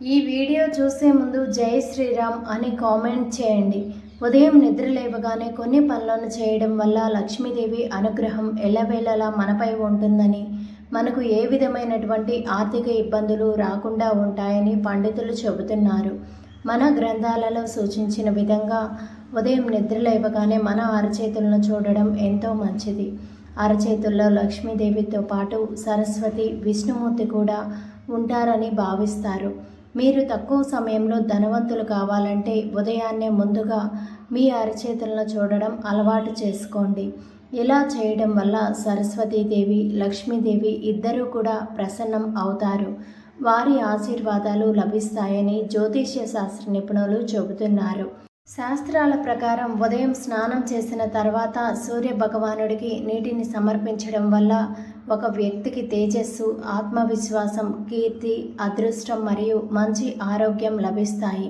ఈ వీడియో చూసే ముందు జై శ్రీరామ్ అని కామెంట్ చేయండి. ఉదయం నిద్ర లేవగానే కొన్ని పనులను చేయడం వల్ల లక్ష్మీదేవి అనుగ్రహం ఎల్లవేళలా మనపై ఉంటుందని మనకు ఏ విధమైనటువంటి ఆర్థిక ఇబ్బందులు రాకుండా ఉంటాయని పండితులు చెబుతున్నారు. మన గ్రంథాలలో సూచించిన విధంగా ఉదయం నిద్ర లేవగానే మన అరచేతులను చూడడం ఎంతో మంచిది. అరచేతుల్లో లక్ష్మీదేవితో పాటు సరస్వతి విష్ణుమూర్తి కూడా ఉంటారని భావిస్తారు. మీరు తక్కువ సమయంలో ధనవంతులు కావాలంటే ఉదయాన్నే ముందుగా మీ అరచేతులను చూడడం అలవాటు చేసుకోండి. ఇలా చేయడం వల్ల సరస్వతీదేవి లక్ష్మీదేవి ఇద్దరూ కూడా ప్రసన్నం అవుతారు. వారి ఆశీర్వాదాలు లభిస్తాయని జ్యోతిష్య శాస్త్ర నిపుణులు చెబుతున్నారు. శాస్త్రాల ప్రకారం ఉదయం స్నానం చేసిన తర్వాత సూర్య భగవానుడికి నీటిని సమర్పించడం వల్ల ఒక వ్యక్తికి తేజస్సు ఆత్మవిశ్వాసం కీర్తి అదృష్టం మరియు మంచి ఆరోగ్యం లభిస్తాయి.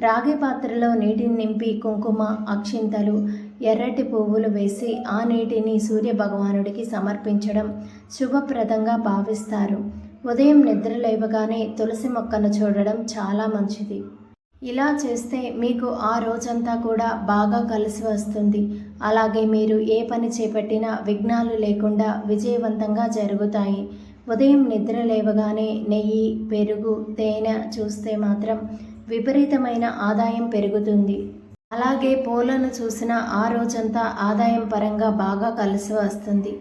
రాగి పాత్రలో నీటిని నింపి కుంకుమ అక్షింతలు ఎర్రటి పువ్వులు వేసి ఆ నీటిని సూర్య భగవానుడికి సమర్పించడం శుభప్రదంగా భావిస్తారు. ఉదయం నిద్ర లేవగానే తులసి మొక్కను చూడడం చాలా మంచిది. ఇలా చేస్తే మీకు ఆ రోజంతా కూడా బాగా కలిసి వస్తుంది. అలాగే మీరు ఏ పని చేపట్టినా విఘ్నాలు లేకుండా విజయవంతంగా జరుగుతాయి. ఉదయం నిద్ర లేవగానే నెయ్యి పెరుగు తేనె చూస్తే మాత్రం విపరీతమైన ఆదాయం పెరుగుతుంది. అలాగే పూలను చూసిన ఆ రోజంతా ఆదాయం పరంగా బాగా కలిసి వస్తుంది.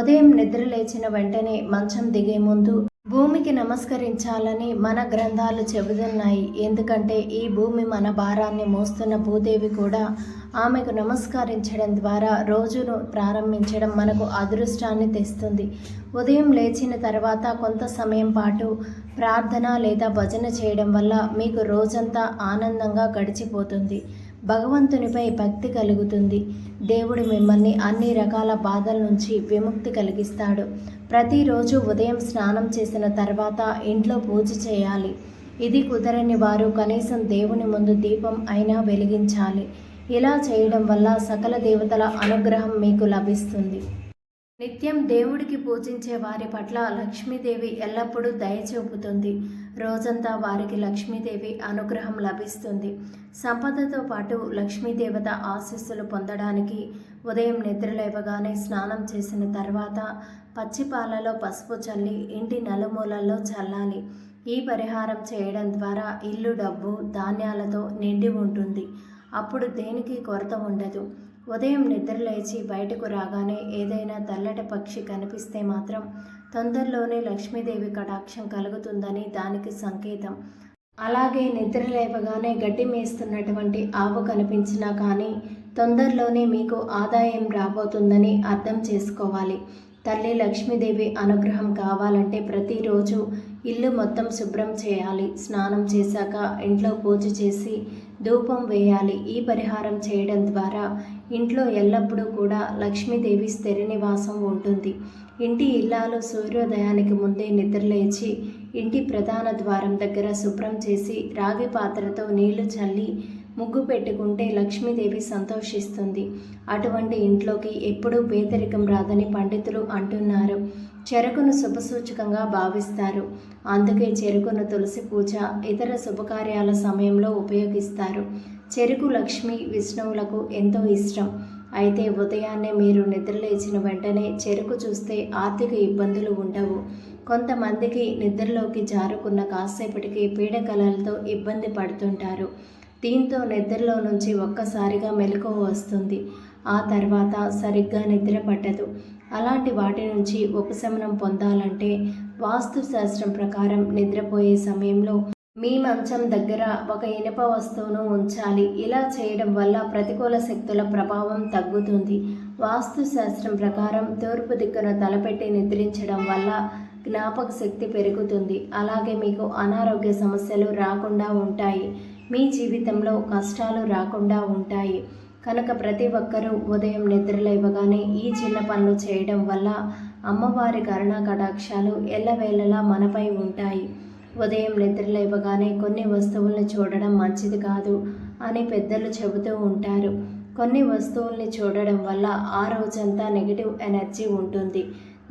ఉదయం నిద్ర లేచిన వెంటనే మంచం దిగే ముందు భూమికి నమస్కరించాలని మన గ్రంథాలు చెబుతున్నాయి. ఎందుకంటే ఈ భూమి మన భారాన్ని మోస్తున్న భూదేవి కూడా ఆమెకు నమస్కరించడం ద్వారా రోజును ప్రారంభించడం మనకు అదృష్టాన్ని తెస్తుంది. ఉదయం లేచిన తర్వాత కొంత సమయం పాటు ప్రార్థన లేదా భజన చేయడం వల్ల మీకు రోజంతా ఆనందంగా గడిచిపోతుంది. భగవంతునిపై భక్తి కలుగుతుంది. దేవుడు మిమ్మల్ని అన్ని రకాల బాధల నుంచి విముక్తి కలిగిస్తాడు. ప్రతిరోజు ఉదయం స్నానం చేసిన తర్వాత ఇంట్లో పూజ చేయాలి. ఇది కుదరని వారు కనీసం దేవుని ముందు దీపం అయినా వెలిగించాలి. ఇలా చేయడం వల్ల సకల దేవతల అనుగ్రహం మీకు లభిస్తుంది. నిత్యం దేవుడికి పూజించే వారి పట్ల లక్ష్మీదేవి ఎల్లప్పుడూ దయ చూపుతుంది. రోజంతా వారికి లక్ష్మీదేవి అనుగ్రహం లభిస్తుంది. సంపదతో పాటు లక్ష్మీదేవత ఆశీస్సులు పొందడానికి ఉదయం నిద్ర లేవగానే స్నానం చేసిన తర్వాత పచ్చిపాలలో పసుపు చల్లి ఇంటి నలుమూలల్లో చల్లాలి. ఈ పరిహారం చేయడం ద్వారా ఇల్లు డబ్బు ధాన్యాలతో నిండి ఉంటుంది. అప్పుడు దేనికి కొరత ఉండదు. ఉదయం నిద్రలేచి బయటకు రాగానే ఏదైనా తెల్లటి పక్షి కనిపిస్తే మాత్రం తొందరలోనే లక్ష్మీదేవి కటాక్షం కలుగుతుందని దానికి సంకేతం. అలాగే నిద్ర లేవగానే గడ్డి మేస్తున్నటువంటి ఆవు కనిపించినా కానీ తొందరలోనే మీకు ఆదాయం రాబోతుందని అర్థం చేసుకోవాలి. తల్లి లక్ష్మీదేవి అనుగ్రహం కావాలంటే ప్రతిరోజు ఇల్లు మొత్తం శుభ్రం చేయాలి. స్నానం చేశాక ఇంట్లో పూజ చేసి ధూపం వేయాలి. ఈ పరిహారం చేయడం ద్వారా ఇంట్లో ఎల్లప్పుడూ కూడా లక్ష్మీదేవి స్థిర నివాసం ఉంటుంది. ఇంటి ఇల్లాలు సూర్యోదయానికి ముందే నిద్రలేచి ఇంటి ప్రధాన ద్వారం దగ్గర శుభ్రం చేసి రాగి పాత్రతో నీళ్ళు చల్లి ముగ్గు పెట్టుకుంటే లక్ష్మీదేవి సంతోషిస్తుంది. అటువంటి ఇంట్లోకి ఎప్పుడూ పేదరికం రాదని పండితులు అంటున్నారు. చెరుకును శుభసూచకంగా భావిస్తారు. అందుకే చెరుకును తులసి పూజ ఇతర శుభకార్యాల సమయంలో ఉపయోగిస్తారు. చెరుకు లక్ష్మి విష్ణువులకు ఎంతో ఇష్టం. అయితే ఉదయాన్నే మీరు నిద్రలేచిన వెంటనే చెరుకు చూస్తే ఆర్థిక ఇబ్బందులు ఉండవు. కొంతమందికి నిద్రలోకి జారుకున్న కాసేపటికి పీడకలలతో ఇబ్బంది పడుతుంటారు. దీంతో నిద్రలో నుంచి ఒక్కసారిగా మెలకువ వస్తుంది. ఆ తర్వాత సరిగ్గా నిద్ర పట్టదు. అలాంటి వాటి నుంచి ఉపశమనం పొందాలంటే వాస్తు శాస్త్రం ప్రకారం నిద్రపోయే సమయంలో మీ మంచం దగ్గర ఒక ఇనుప వస్తువును ఉంచాలి. ఇలా చేయడం వల్ల ప్రతికూల శక్తుల ప్రభావం తగ్గుతుంది. వాస్తు శాస్త్రం ప్రకారం తూర్పు దిక్కున తలపెట్టి నిద్రించడం వల్ల జ్ఞాపక శక్తి పెరుగుతుంది. అలాగే మీకు అనారోగ్య సమస్యలు రాకుండా ఉంటాయి. మీ జీవితంలో కష్టాలు రాకుండా ఉంటాయి. కనుక ప్రతి ఒక్కరూ ఉదయం నిద్రలేవగానే ఈ చిన్న పనులు చేయడం వల్ల అమ్మవారి కరుణా కటాక్షాలు ఎల్లవేళలా మనపై ఉంటాయి. ఉదయం నిద్రలేవగానే కొన్ని వస్తువుల్ని చూడడం మంచిది కాదు అని పెద్దలు చెబుతూ ఉంటారు. కొన్ని వస్తువుల్ని చూడడం వల్ల ఆ రోజంతా నెగిటివ్ ఎనర్జీ ఉంటుంది.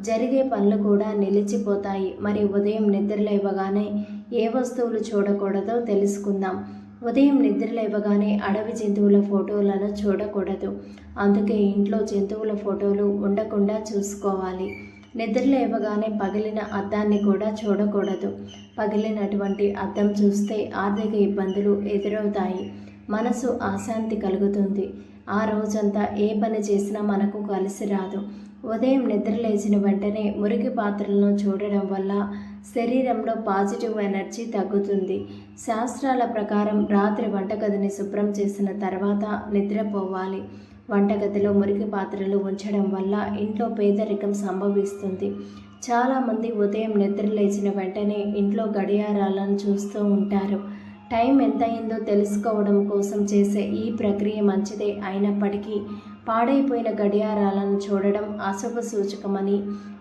జరిగే పనులు కూడా నిలిచిపోతాయి. మరి ఉదయం నిద్రలేవగానే ఏ వస్తువులు చూడకూడదో తెలుసుకుందాం. ఉదయం నిద్ర లేవగానే అడవి జంతువుల ఫోటోలను చూడకూడదు. అందుకే ఇంట్లో జంతువుల ఫోటోలు ఉండకుండా చూసుకోవాలి. నిద్ర లేవగానే పగిలిన అద్దాన్ని కూడా చూడకూడదు. పగిలినటువంటి అద్దం చూస్తే ఆర్థిక ఇబ్బందులు ఎదురవుతాయి. మనసు అశాంతి కలుగుతుంది. ఆ రోజంతా ఏ పని చేసినా మనకు కలిసి రాదు. ఉదయం నిద్ర లేచిన వెంటనే మురికి పాత్రలను చూడడం వల్ల శరీరంలో పాజిటివ్ ఎనర్జీ తగ్గుతుంది. శాస్త్రాల ప్రకారం రాత్రి వంటగదిని శుభ్రం చేసిన తర్వాత నిద్రపోవాలి. వంటగదిలో మురికి పాత్రలు ఉంచడం వల్ల ఇంట్లో పేదరికం సంభవిస్తుంది. చాలామంది ఉదయం నిద్ర లేచిన వెంటనే ఇంట్లో గడియారాలను చూస్తూ ఉంటారు. టైం ఎంత అయిందో తెలుసుకోవడం కోసం చేసే ఈ ప్రక్రియ మంచిదే అయినప్పటికీ పాడైపోయిన గడియారాలను చూడడం అశుభ సూచకమని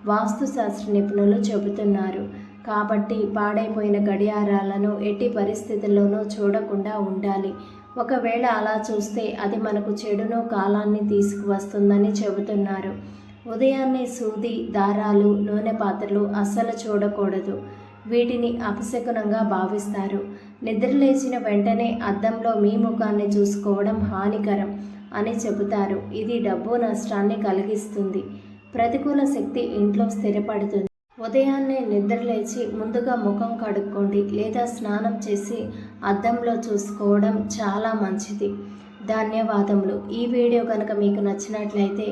వాస్తుశాస్త్ర నిపుణులు చెబుతున్నారు. కాబట్టి పాడైపోయిన గడియారాలను ఎట్టి పరిస్థితుల్లోనూ చూడకుండా ఉండాలి. ఒకవేళ అలా చూస్తే అది మనకు చెడును కాలాన్ని తీసుకువస్తుందని చెబుతున్నారు. ఉదయాన్నే సూది దారాలు నూనె పాత్రలు అస్సలు చూడకూడదు. వీటిని అపశకునంగా భావిస్తారు. నిద్రలేచిన వెంటనే అద్దంలో మీ ముఖాన్ని చూసుకోవడం హానికరం అని చెబుతారు. ఇది డబ్బు నష్టాన్ని కలిగిస్తుంది. ప్రతికూల శక్తి ఇంట్లో స్థిరపడుతుంది. ఉదయాన్నే నిద్రలేచి ముందుగా ముఖం కడుక్కోండి లేదా స్నానం చేసి అద్దంలో చూసుకోవడం చాలా మంచిది. ధన్యవాదములు. ఈ వీడియో కనుక మీకు నచ్చినట్లయితే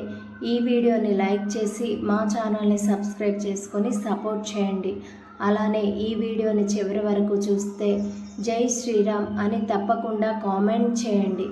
ఈ వీడియోని లైక్ చేసి మా ఛానల్ని సబ్స్క్రైబ్ చేసుకొని సపోర్ట్ చేయండి. అలానే ఈ వీడియోని చివరి వరకు చూస్తే జై శ్రీరామ్ అని తప్పకుండా కామెంట్ చేయండి.